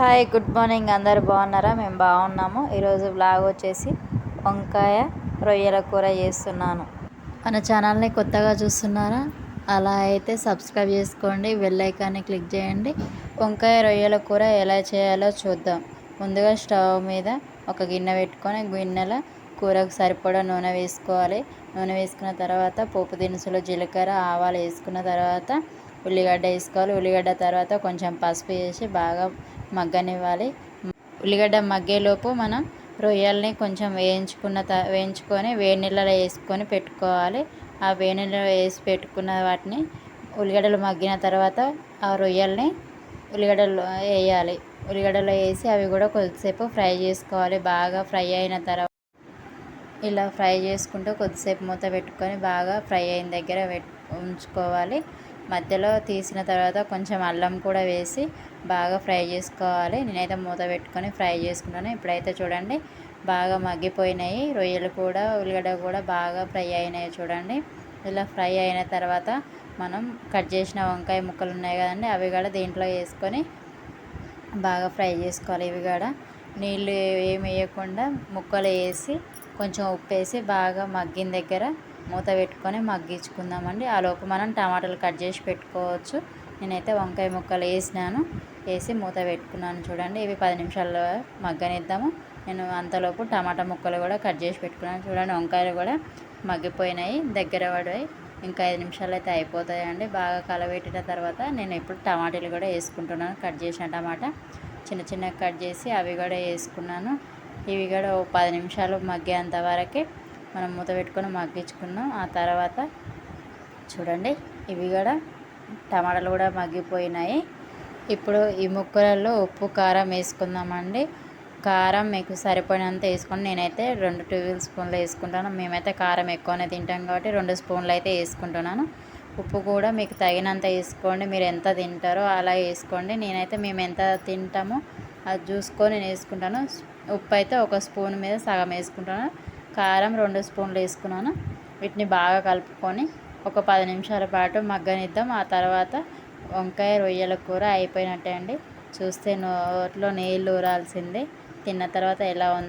Hi good morning. అందరు బాగున్నారా? మేము బాగున్నాము. ఈరోజు బ్లాగ్ వచ్చేసి వంకాయ రొయ్యల కూర చేస్తున్నాను. మన ఛానల్ని కొత్తగా చూస్తున్నారా? అలా అయితే సబ్స్క్రైబ్ చేసుకోండి. బెల్ ఐకాన్ని క్లిక్ చేయండి. వంకాయ రొయ్యల కూర ఎలా చేయాలో చూద్దాం. ముందుగా స్టవ్ మీద ఒక గిన్నె పెట్టుకొని గిన్నెలో కూరకు సరిపడా నూనె వేసుకోవాలి. నూనె వేసుకున్న తర్వాత పోపు దినుసులు జీలకర్ర ఆవాలు వేసుకున్న తర్వాత ఉల్లిగడ్డ వేసుకోవాలి. ఉల్లిగడ్డ తర్వాత కొంచెం పసుపు వేసి బాగా మగ్గనివ్వాలి. ఉల్లిగడ్డ మగ్గేలోపు మనం రొయ్యల్ని కొంచెం వేయించుకున్న త వేయించుకొని వేడి నీళ్ళలో వేసుకొని పెట్టుకోవాలి. ఆ వేడి నీళ్ళలో వేసి పెట్టుకున్న వాటిని ఉల్లిగడ్డలు మగ్గిన తర్వాత ఆ రొయ్యల్ని ఉల్లిగడ్డలు వేయాలి. ఉల్లిగడ్డలో వేసి అవి కూడా కొద్దిసేపు ఫ్రై చేసుకోవాలి. బాగా ఫ్రై అయిన తర్వాత ఇలా ఫ్రై చేసుకుంటూ కొద్దిసేపు మూత పెట్టుకొని బాగా ఫ్రై అయిన దగ్గర ఉంచుకోవాలి. మధ్యలో తీసిన తర్వాత కొంచెం అల్లం కూడా వేసి బాగా ఫ్రై చేసుకోవాలి. నేనైతే మూత పెట్టుకొని ఫ్రై చేసుకున్నాను. ఇప్పుడైతే చూడండి బాగా మగ్గిపోయినాయి. రొయ్యలు కూడా ఉల్లిగడ్డ కూడా బాగా ఫ్రై అయినాయి చూడండి. ఇలా ఫ్రై అయిన తర్వాత మనం కట్ చేసిన వంకాయ ముక్కలు ఉన్నాయి కదండి అవి కూడా దీంట్లో వేసుకొని బాగా ఫ్రై చేసుకోవాలి. ఇవి కూడా నీళ్ళు ఏమి వేయకుండా ముక్కలు వేసి కొంచెం ఉప్పు వేసి బాగా మగ్గిన దగ్గర మూత పెట్టుకొని మగ్గించుకుందామండి. ఆలోపు మనం టమాటాలు కట్ చేసి పెట్టుకోవచ్చు. నేనైతే వంకాయ ముక్కలు వేసినాను. వేసి మూత పెట్టుకున్నాను చూడండి. ఇవి పది నిమిషాల్లో మగ్గనిద్దాము. నేను అంతలోపు టమాటా ముక్కలు కూడా కట్ చేసి పెట్టుకున్నాను. చూడండి వంకాయలు కూడా మగ్గిపోయినాయి దగ్గర పడిపోయి ఇంకా ఐదు నిమిషాలు అయితే అయిపోతాయండి. బాగా కలబెట్టిన తర్వాత నేను ఇప్పుడు టమాటాలు కూడా వేసుకుంటున్నాను. కట్ చేసిన టమాటా చిన్న చిన్నగా కట్ చేసి అవి కూడా వేసుకున్నాను. ఇవి కూడా ఓ పది నిమిషాలు మగ్గేంత వరకే మనం మూత పెట్టుకొని మగ్గించుకున్నాం. ఆ తర్వాత చూడండి ఇవి కూడా టమాటాలు కూడా మగ్గిపోయినాయి. ఇప్పుడు ఈ ముక్కలలో ఉప్పు కారం వేసుకుందామండి. కారం మీకు సరిపోయినంత వేసుకొని నేనైతే రెండు టేబుల్ స్పూన్లు వేసుకుంటాను. మేమైతే కారం ఎక్కువనే తింటాం కాబట్టి రెండు స్పూన్లు అయితే వేసుకుంటున్నాను. ఉప్పు కూడా మీకు తగినంత వేసుకోండి. మీరు ఎంత తింటారో అలా వేసుకోండి. నేనైతే మేము ఎంత తింటామో అది చూసుకొని నేను వేసుకుంటాను. ఉప్పు అయితే ఒక స్పూన్ మీద సగం వేసుకుంటాను. కారం రెండు స్పూన్లు వేసుకున్నాను. వీటిని బాగా కలుపుకొని ఒక పది నిమిషాల పాటు మగ్గనిద్దాం. ఆ తర్వాత వంకాయ రొయ్యల కూర అయిపోయినట్టే అండి. చూస్తే నోట్లో నీళ్ళు ఊరాల్సిందే. తిన్న తర్వాత ఎలా ఉంది?